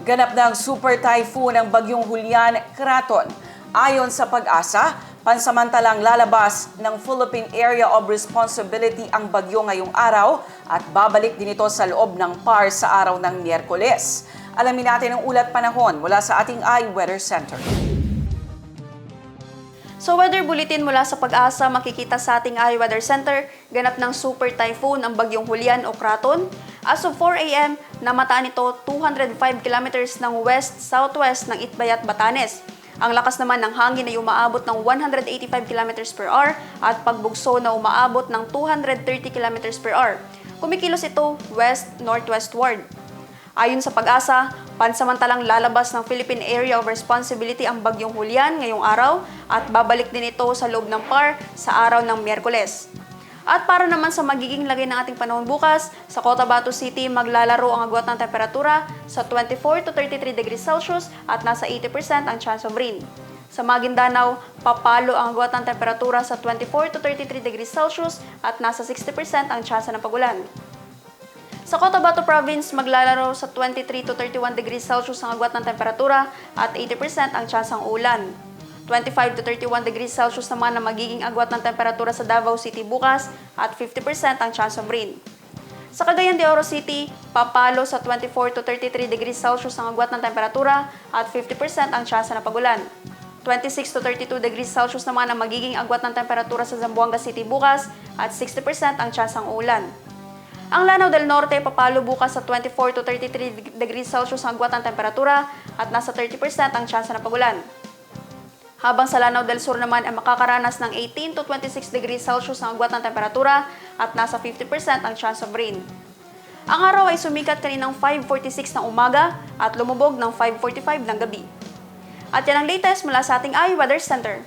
Ganap ng super typhoon ang bagyong Julian Kraton. Ayon sa pag-asa, pansamantalang lalabas ng Philippine Area of Responsibility ang bagyo ngayong araw at babalik din ito sa loob ng PAR sa araw ng Miyerkules. Alamin natin ang ulat panahon mula sa ating iWeather Center. Sa weather bulletin mula sa pag-asa, makikita sa ating iWeather Center, ganap ng super typhoon ang bagyong Julian o Kraton. As of 4 a.m., namataan ito 205 kilometers ng west-southwest ng Itbayat, Batanes. Ang lakas naman ng hangin ay umaabot ng 185 kilometers per hour at pagbugso na umaabot ng 230 kilometers per hour. Kumikilos ito west-northwestward. Ayon sa pag-asa, pansamantalang lalabas ng Philippine Area of Responsibility ang bagyong Julian ngayong araw at babalik din ito sa loob ng PAR sa araw ng Miyerkules. At para naman sa magiging lagay ng ating panahon bukas, sa Cotabato City maglalaro ang agwat ng temperatura sa 24 to 33 degrees Celsius at nasa 80% ang chance of rain. Sa Maguindanao, papalo ang agwat ng temperatura sa 24 to 33 degrees Celsius at nasa 60% ang chance ng pagulan. Sa Cotabato Province, maglalaro sa 23 to 31 degrees Celsius ang agwat ng temperatura at 80% ang tsansang ulan. 25 to 31 degrees Celsius naman ang magiging agwat ng temperatura sa Davao City bukas at 50% ang chance of rain. Sa Cagayan de Oro City, papalo sa 24 to 33 degrees Celsius ang agwat ng temperatura at 50% ang tsansa ng pagulan. 26 to 32 degrees Celsius naman ang magiging agwat ng temperatura sa Zamboanga City bukas at 60% ang tsansang ulan. Ang Lanao del Norte papalo bukas sa 24 to 33 degrees Celsius ang agwat ng temperatura at nasa 30% ang tsansa ng pagulan. Habang sa Lanao del Sur naman ay makakaranas ng 18 to 26 degrees Celsius ang agwat ng temperatura at nasa 50% ang chance of rain. Ang araw ay sumikat kaninang 5.46 ng umaga at lumubog ng 5.45 ng gabi. At yan ang latest mula sa ating iWeather Center.